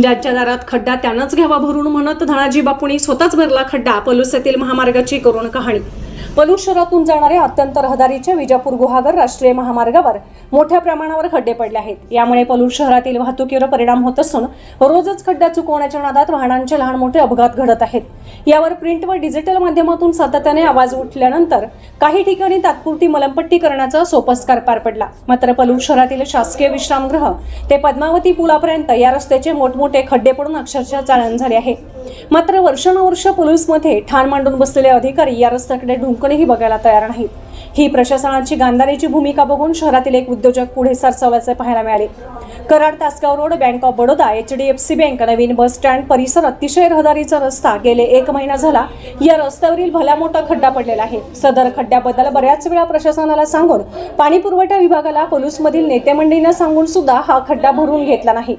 ज्यांच्या दारात खड्डा त्यानंच घ्यावा भरून म्हणत धनाजी बापूंनी स्वतःच भरला खड्डा पलूस येथील महामार्गाची करुण कहाणी. पलूस शहरातून जाणाऱ्या अत्यंत रहदारीच्या विजापूर गुहागर राष्ट्रीय महामार्गावर मोठ्या प्रमाणावर खड्डे पडले आहेत. यामुळे पलूस शहरातील वाहतुकीवर परिणाम होत असून रोजच खड्डा चुकवण्याच्या नादात वाहनांचे लहान मोठे अपघात घडत आहेत. यावर प्रिंट व डिजिटल माध्यमातून सातत्याने आवाज उठल्यानंतर काही ठिकाणी तात्पुरती मलमपट्टी करण्याचा सोपस्कार पार पडला. मात्र पलूस शहरातील शासकीय विश्रामगृह ते पद्मावती पुलापर्यंत या रस्त्याचे मोठमोठे खड्डे पडून अक्षरशः चाळण झाले आहे. मात्र वर्षानुवर्ष पोलीसमध्ये ठाण मांडून बसलेले अधिकारी या रस्त्याकडे ढुंकणेही बघायला तयार नाहीत. ही प्रशासनाची गांधारीची भूमिका बघून शहरातील एक उद्योजक पुढे सरसावल्याचे पाहायला मिळाले. Karad Tasgaon road bank of Baroda H D F C bank Naveen bus stand परिसर अतिशय रहदारीचा रस्ता गेले एक महिना झाला. या रस्त्यावरील भला मोठा खड्डा पडलेला आहे. सदर खड्ड्याबद्दल बऱ्याच वेळा प्रशासनाला सांगून पाणी पुरवठा विभागाला पोलीसमधील नेतेमंडळींना सांगून सुद्धा हा खड्डा भरून घेतला नाही.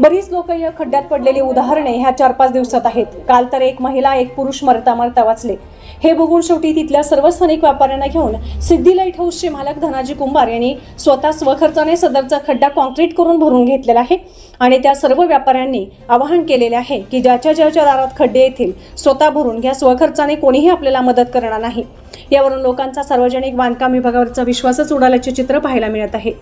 बरीच लोक या खड्ड्यात पडलेली उदाहरणे ह्या चार पाच दिवसात आहेत. काल तर एक महिला एक पुरुष मरता मरता वाचले. हे बघून शेवटी तिथल्या सर्व स्थानिक व्यापाऱ्यांना घेऊन सिद्धी लाइट हाऊसचे मालक धनाजी कुंभार यांनी स्वतः स्वखर्चाने सदरचा खड्डा कॉन्क्रीट करून भरून घेतलेला आहे आणि त्या सर्व व्यापाऱ्यांनी आवाहन केलेले आहे की ज्याच्या ज्याच्या दारात खड्डे येतील स्वतः भरून घ्या. स्वखर्चाने कोणीही आपल्याला मदत करणार नाही. यावरून लोकांचा सार्वजनिक बांधकाम विभागावरचा विश्वासच उडाल्याचे चित्र पाहायला मिळत आहे.